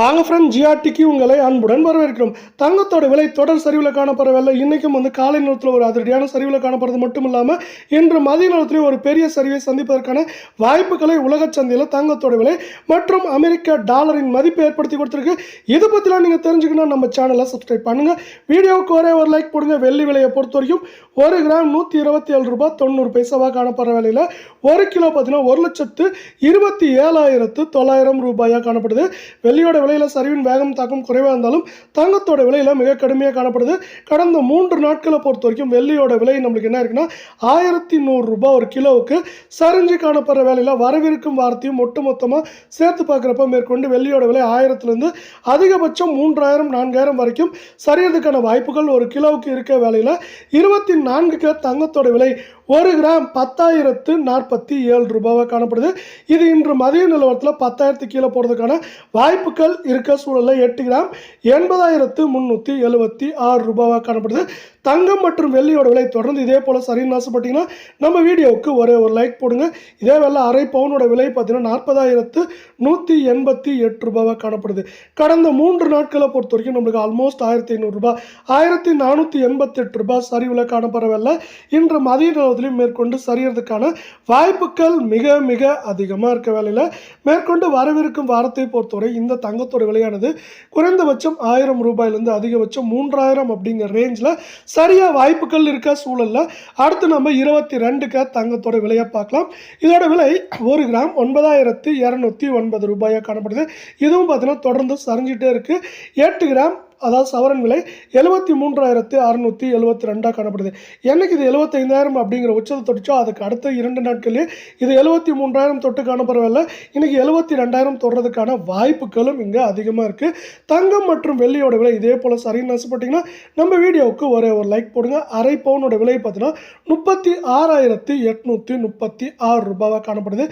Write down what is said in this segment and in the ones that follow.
வாங்க ஃப்ரெண்ட் ஜிஆர்டிக்கு உங்களை அன்புடன் வரவேற்கிறோம். தங்கத்தோட விலை தொடர் சரிவில் காணப்படவில்லை. இன்றைக்கும் வந்து காலை நேரத்தில் ஒரு அதிரடியான சரிவில் காணப்படுறது மட்டும் இல்லாமல் இன்று மதிய நேரத்திலேயே ஒரு பெரிய சரிவை சந்திப்பதற்கான வாய்ப்புகளை உலகச் சந்தையில் தங்கத்தோட விலை மற்றும் அமெரிக்க டாலரின் மதிப்பு ஏற்படுத்தி கொடுத்துருக்கு. இது பற்றிலாம் நீங்கள் தெரிஞ்சுக்கணும் நம்ம சேனலை சப்ஸ்கிரைப் பண்ணுங்கள் வீடியோவுக்கு ஒரே ஒரு லைக் போடுங்க. வெள்ளி விலையை பொறுத்த வரைக்கும் ஒரு கிராம் நூற்றி இருபத்தி ஏழு ரூபாய் தொண்ணூறு பைசாவாக காணப்படுற விலையில் ஒரு கிலோ பார்த்தீங்கன்னா ஒரு லட்சத்து இருபத்தி ஏழாயிரத்து தொள்ளாயிரம் ரூபாயாக காணப்படுது. வெள்ளியோட விலையில் சரிவின் வேகம் தாக்கம் குறைவாக இருந்தாலும் தங்கத்தோட விலையில் மிக கடுமையாக காணப்படுது. கடந்த மூன்று நாட்களை பொறுத்த வரைக்கும் வெள்ளியோட விலை நம்மளுக்கு என்ன இருக்குன்னா ஆயிரத்தி நூறு ரூபாய் ஒரு கிலோவுக்கு சரிஞ்சு காணப்படுற வேலையில் வரவிருக்கும் வாரத்தையும் ஒட்டுமொத்தமாக சேர்த்து பார்க்குறப்ப மேற்கொண்டு வெள்ளியோட விலை ஆயிரத்துலேருந்து அதிகபட்சம் மூன்றாயிரம் நான்காயிரம் வரைக்கும் சரியறதுக்கான வாய்ப்புகள் ஒரு கிலோவுக்கு இருக்க வேலையில் இருபத்தி நான்கு கிலோ தங்கத்தோட விலை ஒரு கிராம் பத்தாயிரத்து நாற்பத்தி ஏழு ரூபாவாக காணப்படுது. இது இன்று மதிய நிலவரத்தில் பத்தாயிரத்து கீழே போகிறதுக்கான வாய்ப்புகள் இருக்க சூழலில் எட்டு கிராம் எண்பதாயிரத்து முந்நூற்றி எழுபத்தி ஆறு ரூபாவாக காணப்படுது. தங்கம் மற்றும் வெள்ளியோட விலை தொடர்ந்து இதே போல் சரின்னு ஆசைப்பட்டீங்கன்னா நம்ம வீடியோவுக்கு ஒரே ஒரு லைக் போடுங்க. இதே வேலை அரை பவுனோட விலை பார்த்தீங்கன்னா நாற்பதாயிரத்து நூற்றி எண்பத்தி எட்டு ரூபாவாக காணப்படுது. கடந்த மூன்று நாட்களை பொறுத்த வரைக்கும் நம்மளுக்கு ஆல்மோஸ்ட் ஆயிரத்தி ஐநூறுரூபா ஆயிரத்தி நானூற்றி எண்பத்தெட்டு ரூபாய் சரிவில் காணப்படவில்லை. இன்று மதிய நேரத்திலையும் மேற்கொண்டு சரியறதுக்கான வாய்ப்புகள் மிக மிக அதிகமாக இருக்க வேலையில். மேற்கொண்டு வரவிருக்கும் வாரத்தை பொறுத்தவரை இந்த தங்க தங்கத்தோட விலையானது குறைந்தபட்சம் ஆயிரம் ரூபாயிலேருந்து அதிகபட்சம் மூன்றாயிரம் அப்படிங்கிற ரேஞ்சில் சரியாக வாய்ப்புகள் இருக்க சூழலில். அடுத்து நம்ம இருபத்தி ரெண்டுக்கு தங்கத்தோட விலையை பார்க்கலாம். இதோட விலை ஒரு கிராம் ஒன்பதாயிரத்து இரநூத்தி ஒன்பது ரூபாயாக காணப்படுது. இதுவும் பார்த்தீங்கன்னா தொடர்ந்து சரிஞ்சிட்டே இருக்குது எட்டு கிராம் அதாவது சவரன் விலை எழுபத்தி மூன்றாயிரத்து அறுநூற்றி எழுபத்தி ரெண்டாக காணப்படுது. என்றைக்கு இது எழுபத்தைந்தாயிரம் அப்படிங்கிற உச்சத்தை தொட்டுச்சோ அதுக்கு அடுத்த இரண்டு நாட்களே இது எழுபத்தி மூன்றாயிரம் தொட்டு காணப்படவில்லை. இன்னைக்கு எழுபத்தி ரெண்டாயிரம் தொடுறதுக்கான வாய்ப்புகளும் இங்கே அதிகமாக இருக்குது தங்கம் மற்றும் வெள்ளியோட விலை இதே போல் சரின்னு ஆசைப்பட்டீங்கன்னா நம்ம வீடியோவுக்கு ஒரே ஒரு லைக் போடுங்க. அரை பவுனோட விலை பார்த்தீங்கன்னா முப்பத்தி ஆறாயிரத்து எட்நூற்றி முப்பத்தி ஆறு ரூபாவாக காணப்படுது.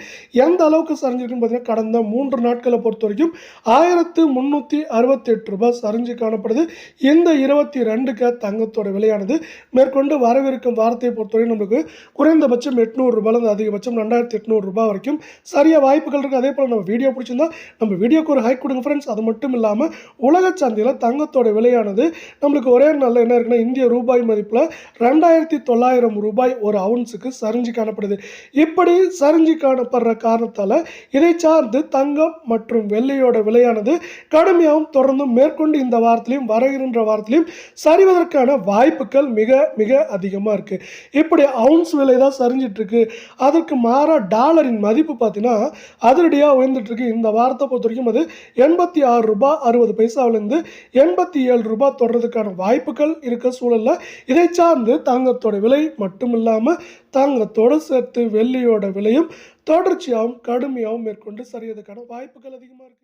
எந்த அளவுக்கு சரிஞ்சிருக்குன்னு பார்த்தீங்கன்னா கடந்த மூன்று நாட்களை பொறுத்த வரைக்கும் ஆயிரத்து முந்நூற்றி அறுபத்தெட்டு ரூபாய் சரிஞ்சு காணப்படுது. இந்த இருபத்தி ரெண்டுக்கு தங்கத்தோட விலையானது மேற்கொண்டு வரவிருக்கும் வாரத்தை பொறுத்தவரை நம்மளுக்கு குறைந்தபட்சம் எட்நூறு ரூபாயிலிருந்து அதிகபட்சம் ரெண்டாயிரத்தி எட்நூறு ரூபாய் வரைக்கும் சரியாக வாய்ப்புகள் இருக்குது அதே போல் நம்ம வீடியோ பிடிச்சிருந்தா நம்ம வீடியோக்கு ஒரு ஹைக் கொடுங்க ஃப்ரெண்ட்ஸ் அது மட்டும் இல்லாமல் உலக சந்தையில் தங்கத்தோட விலையானது நம்மளுக்கு ஒரே நாளில் என்ன இருக்குன்னா இந்திய ரூபாய் மதிப்பில் ரெண்டாயிரத்தி தொள்ளாயிரம் ரூபாய் ஒரு அவுன்ஸுக்கு சரிஞ்சு காணப்படுது. இப்படி சரிஞ்சு காணப்படுற காரணத்தால் இதை சார்ந்து தங்கம் மற்றும் வெள்ளையோட விலையானது கடுமையாகவும் தொடர்ந்து மேற்கொண்டு இந்த வாரத்திலையும் வரகின்ற வாரத்திலையும் சரிவதற்கான வாய்ப்புகள் மிக மிக அதிகமாக இருக்குது இப்படி அவுன்ஸ் விலை தான் சரிஞ்சிட்ருக்கு. அதற்கு மாறாக டாலரின் மதிப்பு பார்த்தீங்கன்னா அதிரடியாக உயர்ந்துட்டுருக்கு இந்த வாரத்தை பொறுத்த வரைக்கும் அது எண்பத்தி ஆறு ரூபாய் அறுபது பைசாவிலேருந்து எண்பத்தி ஏழு ரூபாய் தொடர்றதுக்கான வாய்ப்புகள் இருக்க சூழலில். இதை சார்ந்து தங்கத்தோட விலை மட்டும் இல்லாமல் தங்கத்தோடு சேர்த்து வெள்ளியோட விலையும் தொடர்ச்சியாகவும் கடுமையாகவும் மேற்கொண்டு சரியதுக்கான வாய்ப்புகள் அதிகமாக இருக்குது